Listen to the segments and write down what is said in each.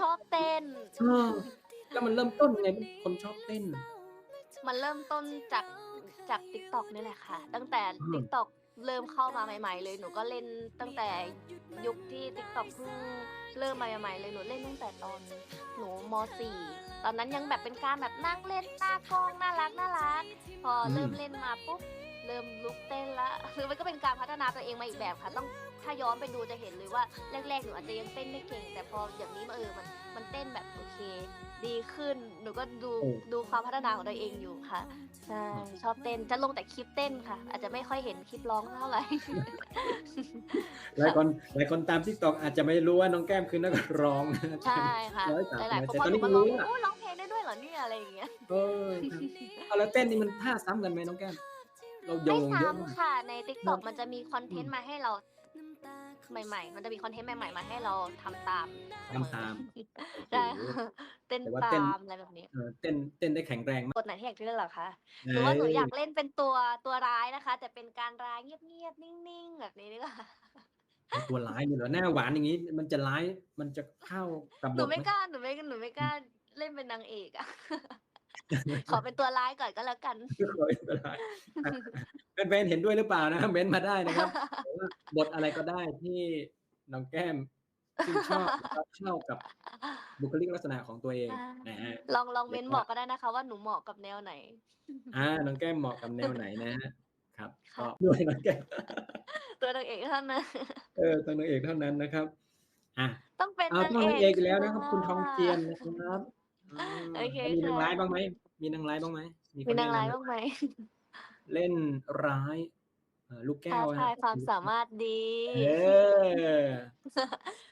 ชอบเต้น เออแล้วมันเริ่มต้นยังไงเป็นคนชอบเต้น มันเริ่มต้นจากจากติ๊กต็อกนี่แหละค่ะ ตั้งแต่อืม ติ๊กต็อกเริ่มเข้ามาใหม่ ๆ เลยหนูก็เล่นตั้งแต่ยุคที่ติ๊กต็อกเพิ่งเริ่มมาใหม่ๆเลยหนูเล่นตั้งแต่ตอนหนูม .4 ตอนนั้นยังแบบเป็นการแบบนั่งเล่นหน้ากล้องน่ารักน่ารัก พอเริ่มเล่นมาปุ๊บ เริ่มลุกเต้นละคือมันก็เป็นการพัฒนาตัวเองมาอีกแบบค่ะ ต้องถ้าย้อนไปดูจะเห็นเลยว่าแรกๆหนูอาจจะยังเต้นไม่เก่ง แต่พออย่างนี้มาเออมันมันเต้นแบบโอเค ดีขึ้นหนูก็ดูโอ้ดูความพัฒนาของตัวเองอยู่ค่ะใช่ชอบเต้นจะลงแต่คลิปเต้นค่ะ อาจจะไม่ค่อยเห็นคลิปร้องเท่าไหร่หลายคนหลายคนตามทิกตอกอาจจะไม่รู้ว่าน้องแก้มคือนักร้องนะใช่ค่ะร้อยสามหลายๆคนแต่พตออนหนูนี้มาลองรู้อะโอ้ร้องเพลงได้ด้วยเหรอเนี่ยอะไรอย่างเงี้ยเออครับเอาแล้วเต้นนี่มันท่าซ้ำกันไหมน้องแก้ม เราโยไม่งเยอะมาก ซ้ำค่ะ ใน t ิ k t o k มันจะมีคอนเทนต์มาให้เราใหม่ๆ มันจะมีคอนเทนต์ใหม่ ๆ มาให้เราทำตามทำตาม ใช่โอ้โห เต้นแต่ว่าตาเต้น มอะไรแบบนี้เออเต้นเต้นได้แข็งแรงมากบทไหนที่อยากเล่นเหรอคะหรือว่าหนูอยากเล่นเป็นตัวตัวร้ายนะคะ แต่เป็นการร้ายเงียบๆนิ่งๆแบบนี้ดีกว่าเออตัวร้ายนี่เหรอหน้าหวานอย่างนี้ มันจะร้ายมันจะเข้ากับบหนูทไหมไม่กล้าหนูไม่หนูไม่กล้าเล่นเป็นนางเอกอะ ขอเป็นตัวร้ายก่อนก็แล้วกันโอ้ยตัวร้ายอะแฟนๆเห็นด้วยหรือเปล่านะเม้นต์มาได้นะครับว่าบทอะไรก็ได้ที่น้องแก้มชื่นชอบแล้วก็เข้ากับบุคลิกลักษณะของตัวเองนะฮะลองลองเม้นบอกก็ได้นะคะ ว่าหนูเหมาะกับแนวไหน อ่าน้องแก้มเหมาะกับแนวไหนนะฮะครับค่ะก็ด้วยน้องแก้มตัวนางเอกเท่านั้นเออตัวนางเอกเท่านั้นนะครับอะต้องเป็นเอานางต้องเอนางกเอกอีกแล้วนะครับ คุณทองเจียนนะครับอืม โอเคมีนางค่ะร้ายบ้างไหม มีนางร้ายบ้างไหมคมีนางร้ายแะำบ้างไหม เล่นร้ายเอ่อลูกแก้ท้าวทายฮะความสามารถดีเออ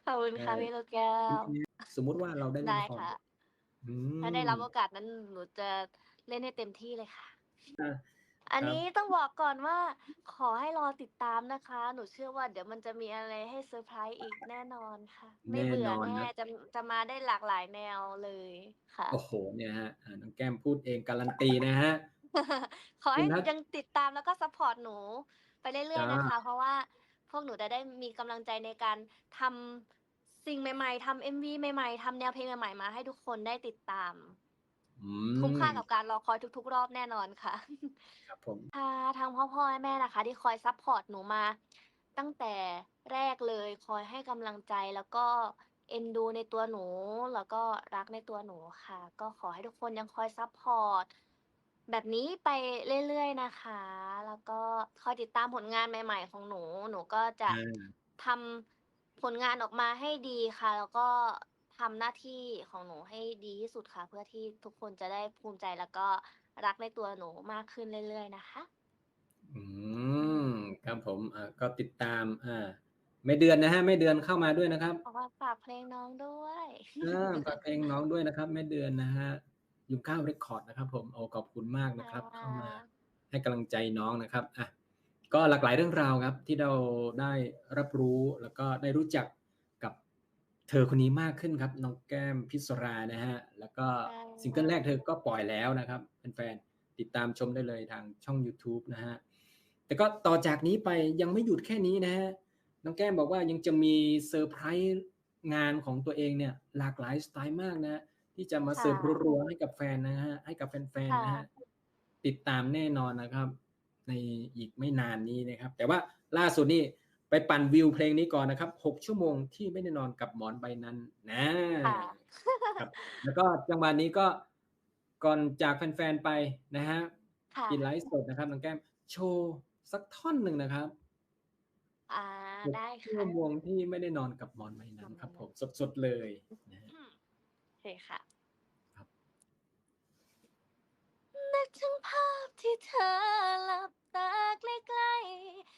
ขอบคุณค่ะเออพี่ลูกแก้ว สมมุติว่าเราได้เล่นได้ละครค่ะอืมถ้าได้รับโอกาสนั้นหนูจะเล่นให้เต็มที่เลยค่ะอะอันนี้ต้องบอกก่อนว่าขอให้รอติดตามนะคะ หนูเชื่อว่าเดี๋ยวมันจะมีอะไรให้เซอร์ไพรส์อีกแน่นอนค่ะ ไม่เบื่อแน่นอนแน่นะจะจะมาได้หลากหลายแนวเลยค่ะ โอ้โหเนี่ยฮะอ่าน้องแก้มพูดเองการันตีนะฮะขอให้คุณทัศน์ยังติดตามแล้วก็ซัพพอร์ตหนูไปเรื่อยๆจ้านนะคะ เพราะว่าพวกหนูจะได้มีกำลังใจในการทำสิ่งใหม่ ๆทำเอ็มวีใหม่ๆทำแนวเพลงใหม่ๆมาให้ทุกคนได้ติดตามอืคุ้มค่ากับการรอคอยทุก ๆ รอบแน่นอนค่ะ ครับผมค่ะทางพ่อพ่อแม่แม่นะคะ ที่คอยซัพพอร์ตหนูมา ตั้งแต่แรกเลยคอยให้กำลังใจแล้วก็ เอ็นดูในตัวหนู แล้วก็รักในตัวหนูค่ะ ก็ขอให้ทุกคนยังคอยซัพพอร์ตแบบนี้ไปเรื่อยๆนะคะ แล้วก็คอยติดตามผลงานใหม่ ๆ ของหนู หนูก็จะอ่าทำผลงานออกมาให้ดีค่ะ แล้วก็ทำหน้าที่ของหนูให้ดีที่สุดค่ะ เพื่อที่ทุกคนจะได้ภูมิใจแล้วก็รักในตัวหนูมากขึ้นเรื่อยๆนะคะ อืมครับผมอ่าก็ติดตามอ่า ไม่เดือนนะฮะ ไม่เดือนเข้ามาด้วยนะครับขอว่าฝากเพลงน้องด้วยอ่าฝากเพลงน้องด้วยนะครับแม่เดือนนะฮะยุงก้าวเรคคอร์ดนะครับผมโอ้ขอบคุณมากนะครับค่ะเข้ามาให้กำลังใจน้องนะครับอะก็หลากหลายเรื่องราวครับ ที่เราได้รับรู้แล้วก็ได้รู้จักกับเธอคนนี้มากขึ้นครับ น้องแก้มพิศรานะฮะแล้วก็ซิงเกิลแรกเธอก็ปล่อยแล้วนะครับแฟนๆติดตามชมได้เลยทางช่อง YouTube นะฮะแต่ก็ต่อจากนี้ไปยังไม่หยุดแค่นี้นะฮะ น้องแก้มบอกว่ายังจะมีเซอร์ไพรส์งานของตัวเองเนี่ย หลากหลายสไตล์มากนะ ที่จะมาเสิร์ฟรัวๆให้กับแฟนนะฮะให้กับแฟนๆนะฮะติดตามแน่นอนนะครับ ในอีกไม่นานนี้นะครับ แต่ว่าล่าสุดนี่ไปปั่นวิวเพลงนี้ก่อนนะครับหกชั่วโมงที่ไม่ได้นอนกับหมอนใบนั้นนะค่ะครับแล้วก็จังหวะนี้ก็ก่อนจากแฟนๆไปนะฮะค่ะกินไลฟ์สดนะครับน้องแก้ม โชว์สักท่อนหนึ่งนะครับ อ่า ได้ชั่ค่ะวโมงที่ไม่ได้นอนกับหมอนใบนั้นครับ ผมสดๆเลยนะฮะอืมโอเคค่ะครับนึกถึงภาพที่เธอหลับตาใกล้ๆ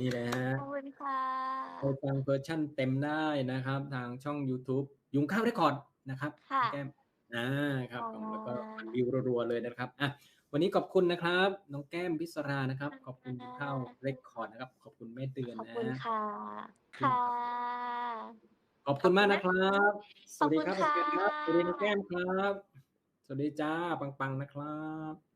นี่แหละฮะขอบคุณค่ะไปฟังเวอร์ชั่นเต็มได้นะครับ ทางช่อง YouTube ยุงข้าวเรคคอร์ดนะครับค่ะแก้มอ่าครับผมอ๋อแล้วก็วิวรัวๆเลยนะครับอะวันนี้ขอบคุณนะครับ น้องแก้มพิศรานะครับ ขอบคุณเข้าเรคคอร์ดนะครับ ขอบคุณแม่เตือนขอบนะคุณฮะค่ะค่ะขอบคุณมากนะครับ สวัสดีครับขอบคุณครับค่ะสวัสดีน้องแก้มครับ สวัสดีจ้าปังๆนะครับ